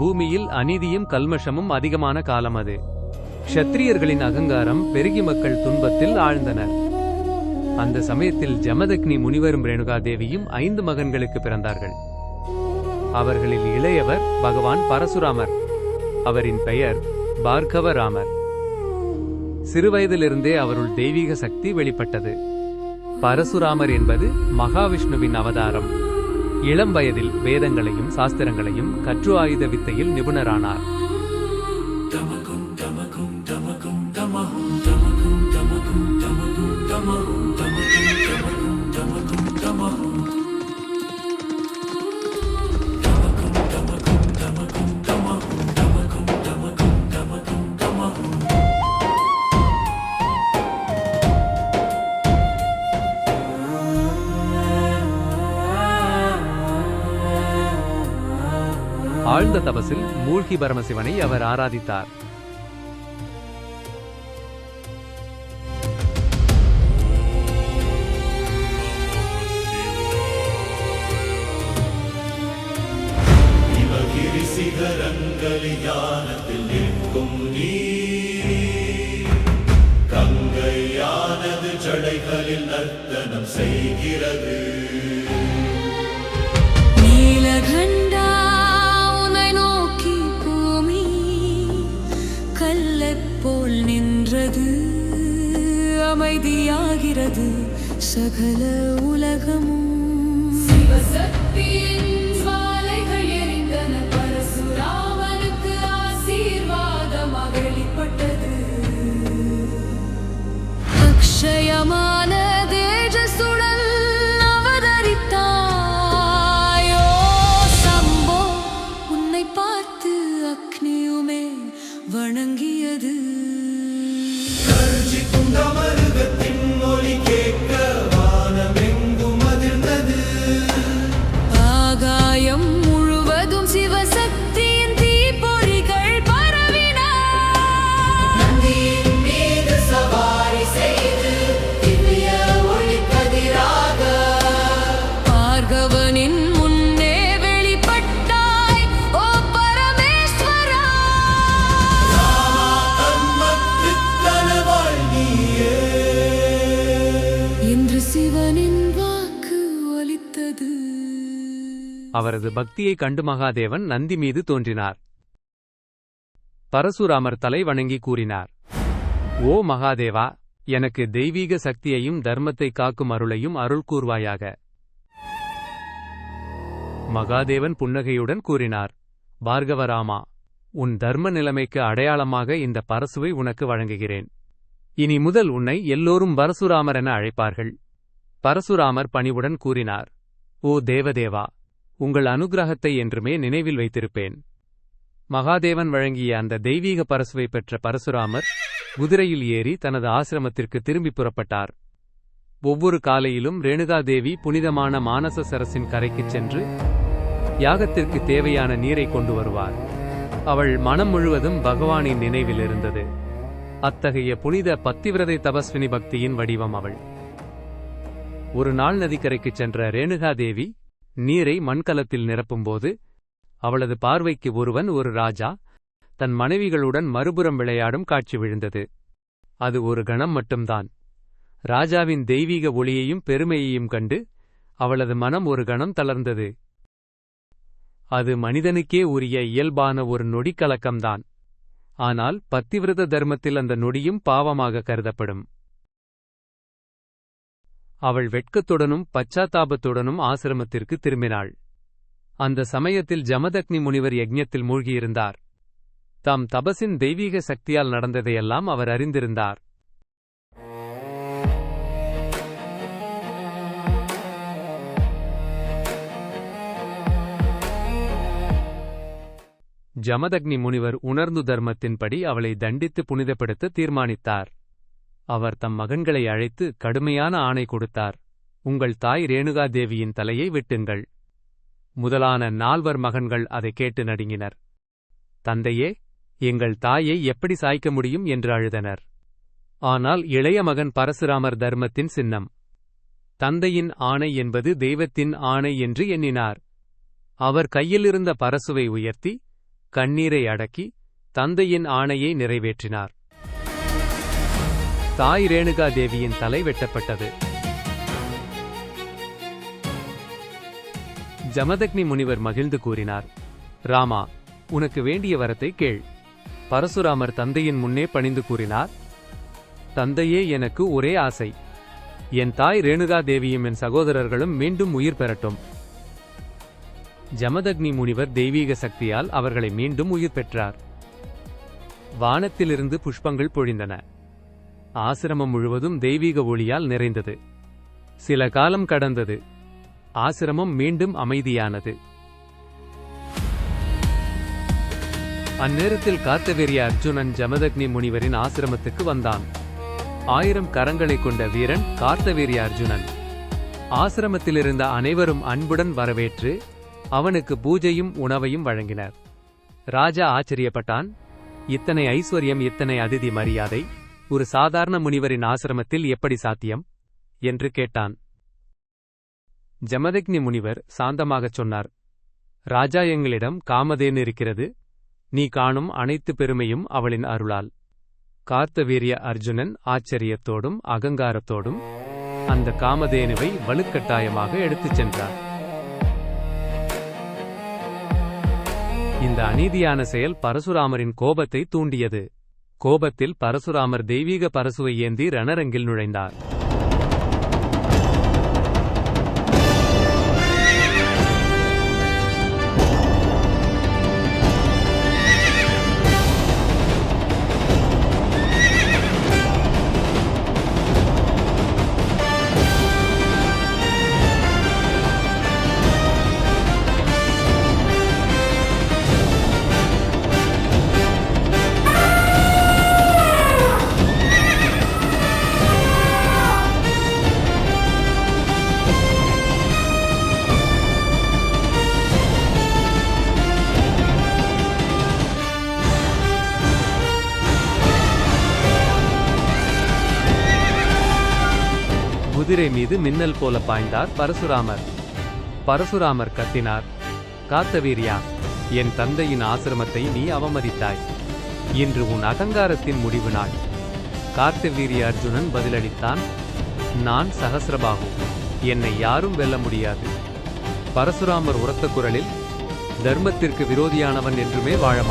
பூமியில் அநீதியும் கல்மஷமும் அதிகமான காலம் அது. க்ஷத்திரியர்களின் அகங்காரம் பெருகி மக்கள் துன்பத்தில் ஆழ்ந்தனர். அந்த சமயத்தில் ஜமதக்னி முனிவரும் ரேணுகாதேவியும் ஐந்து மகன்களுக்கு பிறந்தார்கள். அவர்களில் இளையவர் பகவான் பரசுராமர். அவரின் பெயர் பார்கவராமர். சிறுவயதிலிருந்தே அவருள் தெய்வீக சக்தி வெளிப்பட்டது. பரசுராமர் என்பது மகாவிஷ்ணுவின் அவதாரம். இளம் வயதில் வேதங்களையும் சாஸ்திரங்களையும் கற்று ஆயுத வித்தையில் நிபுணரானார். ஆழ்ந்த தபசில் மூழ்கி பரமசிவனை அவர் ஆராதித்தார். இவகிரி சிகரங்களியானத்தில் நிற்கும் நீ கங்கையானது ஜடைகளில் நர்த்தனம் செய்கிறது. நீலகண்டா அமைதியாகிறது சகல உலகமும். சிவசக்தியின் அக்ஷயமான தேஜசுடன் அவதரித்தாயோ சம்போ உன்னை பார்த்து அக்னியுமே வணங்கியது. கர்ஜி குண்டமருகத்தின் ஒலி அவரது பக்தியை கண்டு மகாதேவன் நந்தி மீது தோன்றினார். பரசுராமர் தலை வணங்கி கூறினார் ஓ மகாதேவா எனக்கு தெய்வீக சக்தியையும் தர்மத்தை காக்கும் அருளையும் அருள் கூர்வாயாக மகாதேவன் புன்னகையுடன் கூறினார் பார்கவராமா உன் தர்ம நிலைமைக்கு அடையாளமாக இந்த பரசுவை உனக்கு வழங்குகிறேன். இனி முதல் உன்னை எல்லோரும் பரசுராமர் என அழைப்பார்கள் பரசுராமர் பணிவுடன் கூறினார் ஓ தேவதேவா உங்கள் அனுக்கிரகத்தை என்றுமே நினைவில் வைத்திருப்பேன். மகாதேவன் வழங்கிய அந்த தெய்வீக பரசுவை பெற்ற பரசுராமர் குதிரையில் ஏறி தனது ஆசிரமத்திற்கு திரும்பி புறப்பட்டார். ஒவ்வொரு காலையிலும் ரேணுகாதேவி புனிதமான மானச சரசின் கரைக்குச் சென்று யாகத்திற்கு தேவையான நீரை கொண்டு வருவார். அவள் மனம் முழுவதும் பகவானின் நினைவில் இருந்தது. அத்தகைய புனித பத்திவிரதை தபஸ்வினி பக்தியின் வடிவம் அவள். ஒரு நாள் நதிக்கரைக்குச் சென்ற ரேணுகாதேவி நீரை மண்கலத்தில் நிரப்பும்போது அவளது பார்வைக்கு ஒருவன் ஒரு ராஜா தன் மனைவிகளுடன் மறுபுறம் விளையாடும் காட்சி விழுந்தது. அது ஒரு கணம் மட்டும்தான். ராஜாவின் தெய்வீக ஒளியையும் பெருமையையும் கண்டு அவளது மனம் ஒரு கணம் தளர்ந்தது. அது மனிதனுக்கே உரிய இயல்பான ஒரு நொடிக்கலக்கம்தான். ஆனால் பத்திவிரத தர்மத்தில் அந்த நொடியும் பாவமாக கருதப்படும். அவள் வெட்கத்துடனும் பச்சாத்தாபத்துடனும் ஆசிரமத்திற்கு திரும்பினாள். அந்த சமயத்தில் ஜமதக்னி முனிவர் யஜ்ஞத்தில் மூழ்கியிருந்தார். தாம் தபசின் தெய்வீக சக்தியால் நடந்ததையெல்லாம் அவர் அறிந்திருந்தார். ஜமதக்னி முனிவர் உணர்ந்து தர்மத்தின்படி அவளை தண்டித்து புனிதப்படுத்த தீர்மானித்தார். அவர் தம் மகன்களை அழைத்து கடுமையான ஆணை கொடுத்தார். உங்கள் தாய் ரேணுகா தேவியின் தலையை வெட்டுங்கள். முதலான நால்வர் மகன்கள் அதை கேட்டு நடுங்கினர். தந்தையே எங்கள் தாயை எப்படி சாய்க்க முடியும் என்று அழுதனர். ஆனால் இளைய மகன் பரசுராமர் தர்மத்தின் சின்னம். தந்தையின் ஆணை என்பது தெய்வத்தின் ஆணை என்று எண்ணினார். அவர் கையிலிருந்த பரசுவை உயர்த்தி கண்ணீரை அடக்கி தந்தையின் ஆணையை நிறைவேற்றினார். தாய் ரேணுகா தேவியின் தலை வெட்டப்பட்டது. ஜமதக்னி முனிவர் மகிழ்ந்து கூறினார் ராமா உனக்கு வேண்டிய வரத்தை கேள். பரசுராமர் தந்தையின் முன்னே பணிந்து கூறினார் தந்தையே எனக்கு ஒரே ஆசை. என் தாய் ரேணுகா தேவியும் என் சகோதரர்களும் மீண்டும் உயிர் பெறட்டும். ஜமதக்னி முனிவர் தெய்வீக சக்தியால் அவர்களை மீண்டும் உயிர் பெற்றார். வானத்திலிருந்து புஷ்பங்கள் பொழிந்தன. ஆசிரமம் முழுவதும் தெய்வீக ஒளியால் நிறைந்தது. சில காலம் கடந்தது. ஆசிரமம் மீண்டும் அமைதியானது. அந்நேரத்தில் கார்த்தவீரிய அர்ஜுனன் ஜமதக்னி முனிவரின் ஆசிரமத்துக்கு வந்தான். ஆயிரம் கரங்களை கொண்ட வீரன் கார்த்தவீரிய அர்ஜுனன். ஆசிரமத்திலிருந்த அனைவரும் அன்புடன் வரவேற்று அவனுக்கு பூஜையும் உணவையும் வழங்கினர். ராஜா ஆச்சரியப்பட்டான். இத்தனை ஐஸ்வர்யம் இத்தனை அதிதி மரியாதை ஒரு சாதாரண முனிவரின் ஆசிரமத்தில் எப்படி சாத்தியம்? என்று கேட்டான். ஜமதக்னி முனிவர் சாந்தமாகச் சொன்னார். ராஜா எங்களிடம் காமதேன் இருக்கிறது. நீ காணும் அனைத்து பெருமையும் அவளின் அருளால். கார்த்தவீரிய அர்ஜுனன் ஆச்சரியத்தோடும் அகங்காரத்தோடும் அந்த காமதேனுவை வலுக்கட்டாயமாக எடுத்துச் சென்றார். இந்த அநீதியான செயல் பரசுராமரின் கோபத்தை தூண்டியது. கோபத்தில் பரசுராமர் தெய்வீக பரசுவை ஏந்தி ரணரங்கில் நுழைந்தார். குதிரை மீது மின்னல் போல பாய்ந்தார் பரசுராமர். பரசுராமர் கத்தினார் காத்தவீரியா என் தந்தையின் ஆசிரமத்தை நீ அவமதித்தாய். இன்று உன் அகங்காரத்தின் முடிவு நாள். கார்த்தவீரிய அர்ஜுனன் பதிலளித்தான் நான் சகசிரபாகு என்னை யாரும் வெல்ல முடியாது. பரசுராமர் உரத்த குரலில் தர்மத்திற்கு விரோதியானவன் என்றுமே வாழ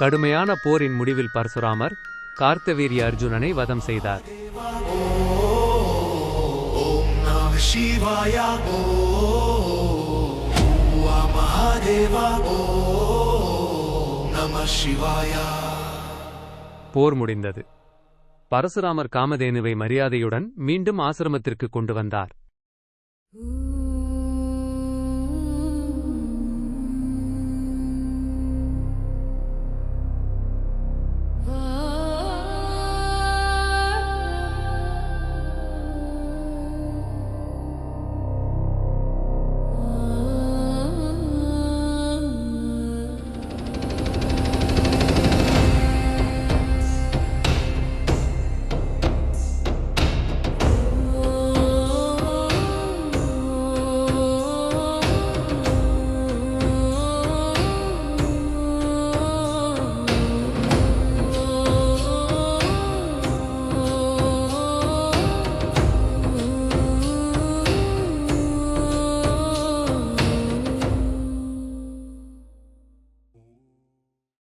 கடுமையான போரின் முடிவில் பரசுராமர் கார்த்தவீரிய அர்ஜுனனை வதம் செய்தார். போர் முடிந்தது. பரசுராமர் காமதேனுவை மரியாதையுடன் மீண்டும் ஆசிரமத்திற்கு கொண்டு வந்தார்.